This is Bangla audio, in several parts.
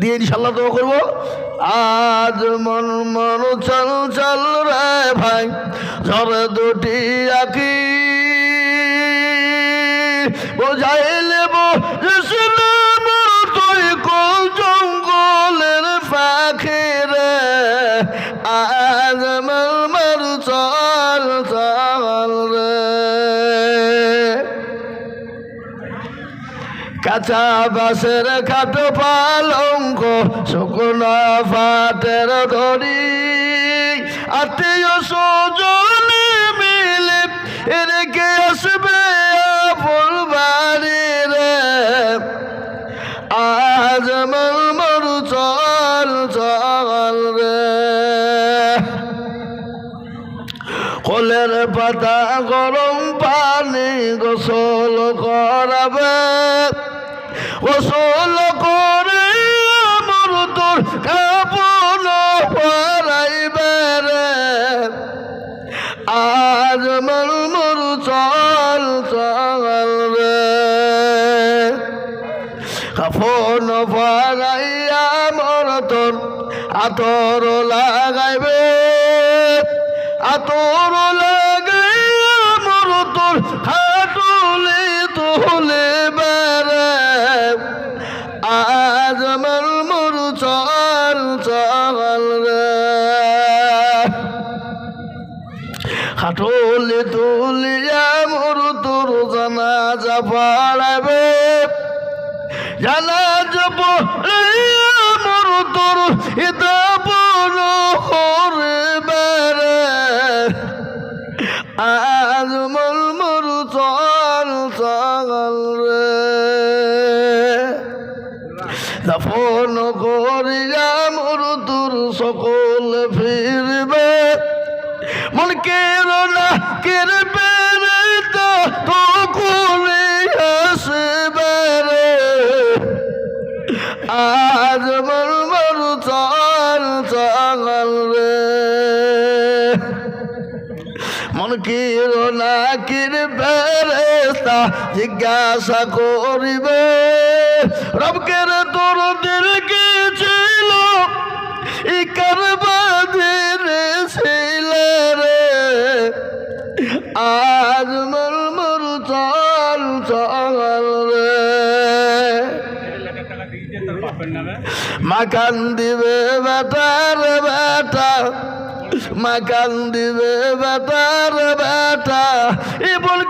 দিয়ে ইনশাল্লাহ দোয়া করব। আজ মন মন চল চল রে ভাই, ঝরে দুটি আঁকি। বোঝাইলে আজ চল চল কাঁচা বাসের খাট পালঙ্ক, শুকনো ফাটের ধরি আত্মীয় সজনে মিলে রেখে আসবে ফুল বাড়ি আজ চল চল রে। কলের পাতা গরম পানি গোসল করাবে। গোসল করে আমার তোর কাপন পরাইবে রে। আজ মর মর চল চল রে। কাফন পরাইয়া আতর লাগাইবে। আতর লাগাইয়া আমার মর চল চল হাটলে তুলিয়া মর তোর জানাজা পড়াবে। জানাজা পড়াইয়া মর তোর বেড়ে আজ মর চল চল দাফন করিয়া মর তোর সকল ফিরবে। মন কের না কির জিজ্ঞাসা করিবে। রবকের তোর দিল কি ছিল ইকার বাদের ছিল রে। আজ মর মর চল চল রে। মাকান দিবে বেটার বেটা মাকান দিবে বেটার বেটা। এ বল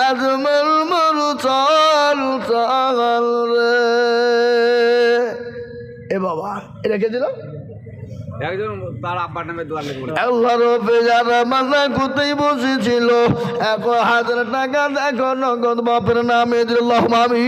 আজ মর মর চল রে। এ বাবা এটা কে দিল? বসেছিল এক হাজার টাকা দেখো নগদ বাপের নামে দিল মামি